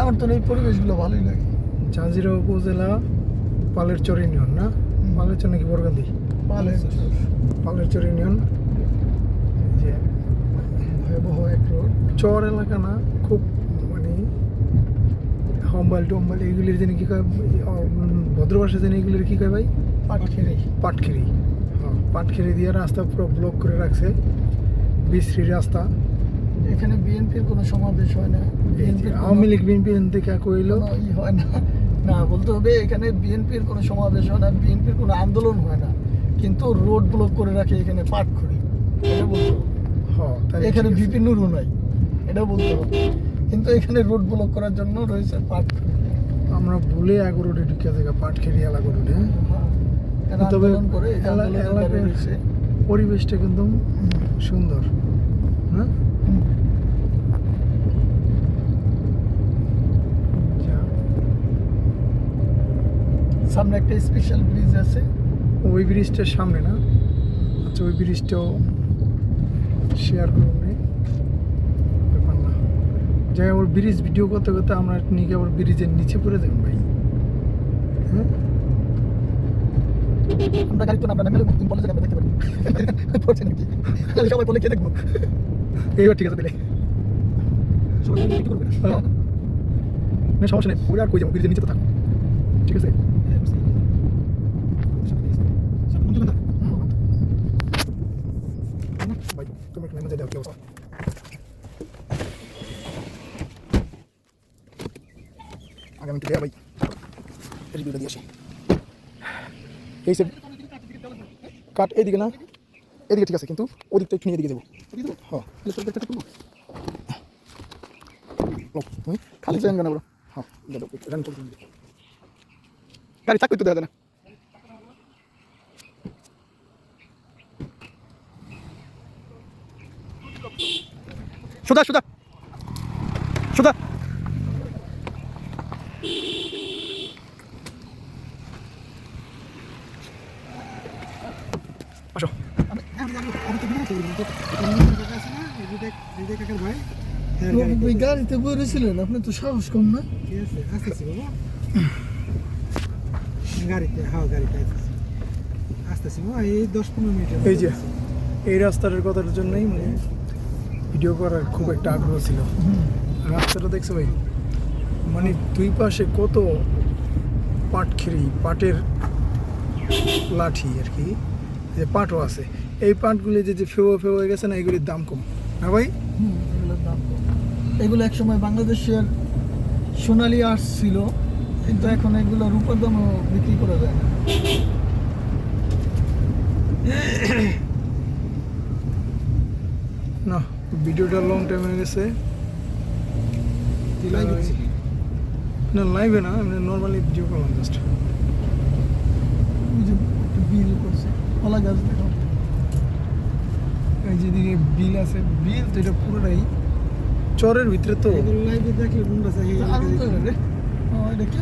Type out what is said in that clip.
আমার তো এই পরিবেশগুলো ভালোই লাগে। জাজিরা উপজেলা পালেরচর ইউনিয়ন না? পালেরচর নাকি বরগান্দি? ভালো পালেরচর ইউনিয়ন। যে ভয়াবহ এক রোড। চর এলাকা না খুব মানে হম্বাল টম্বাল এগুলির জন্য কি কয় উম, ভদ্র ভাষা জানি এগুলির কি কয় ভাই? পাটখেরি। পাটখেরি। হ্যাঁ পাটখেরি দিয়ে রাস্তা পুরো ব্লক করে রাখছে। বিশ্রী রাস্তা। এখানে বিএনপির কোনো সমাবেশ হয় না। আওয়ামী লীগ বিএনপি থেকে কইল। হয় না। না বলতে হবে এখানে বিএনপির কোনো সমাবেশ হয় না বিএনপির কোনো আন্দোলন হয় না। কিন্তু রোড ব্লক করে রাখে এখানে পাটখড়ি। এটা বলতে হবে। এখানে ঠিক নুরু নাই। এটা বলতে হবে। কিন্তু এখানে রোড ব্লক করার জন্য রয়েছে পাটখড়ি। আমরা ভুলে এগারো রোডে ঢুকে জায়গা পাটখেরি এলাকা রোডে। হ্যাঁ তবে আন্দোলন করে এই এলা- আন্দোলনের এলাকায়- বাইরে রয়েছে পরিবেশটা কিন্তু সুন্দর হ্যাঁ যা। সামনে একটা স্পেশাল ব্রিজ আছে। ওই ব্রিজটার সামনে না? আচ্ছা ওই ব্রিজটাও শেয়ার করুন ব্যাপার না। যাই আবার ব্রিজ ভিডিও করতে করতে আমরা নিয়ে আবার ব্রিজের নিচে পড়ে যাবেন ভাই। হ্যাঁ আমরা গাড়ি তো না আমরা বলে আমরা দেখতে পারি। পড়ছে নাকি? সবাই বলে কে দেখব। এইবার ঠিক আছে তাহলে। সবাই করবে? হ্যাঁ। না সমস্যা নেই ওরা আর কই যাব? ব্রিজের নিচে তো থাকো। ঠিক আছে? ভাই তুমি একটু নেমে যাও কি অবস্থা আগে আমি একটু ভাই রিভিউটা দিয়ে আসি এই সে কাট এইদিকে না এদিকে ঠিক আছে কিন্তু ওদিকটা একটু নিয়ে এদিকে যাব হ্যাঁ খালি চান কেন বলো হ্যাঁ। গাড়ি চাক করতে দেওয়া যায় না সুদা সুদা সুদা আসো। ওই গাড়িতে বলেছিলেন আপনি তো সাহস কম না? গাড়িতে হ্যাঁ গাড়িতে আসতেছি। আসতেছি ও এই দশ পনেরো মিনিট এই যে এই রাস্তাটার কথার জন্যই মানে ভিডিও করার খুব একটা আগ্রহ ছিল। রাস্তাটা দেখছ ভাই? মানে দুই পাশে কত পাটখিরি, পাটের লাঠি আর কি, যে পাটও আছে। এই পাটগুলি যে ফেও ফেও হয়ে গেছে না, এগুলির দাম কম। না ভাই? এগুলোর দাম কম। এগুলো একসময় বাংলাদেশের সোনালি আর্টস ছিল, কিন্তু এখন এগুলো রূপার দামও বিক্রি করা যায় না না ভিডিওটা লং টাইম হয়ে গেছে। না লাইভে না এমনি নর্মালি ভিডিও করলাম জাস্ট ওই যে বিল করছে। কলা গাছ দেখো। এই যেদিকে বিল আছে বিল তো এটা পুরোটাই চরের ভিতরে তো। লাইভে দেখলে মনটা চাই এটা কি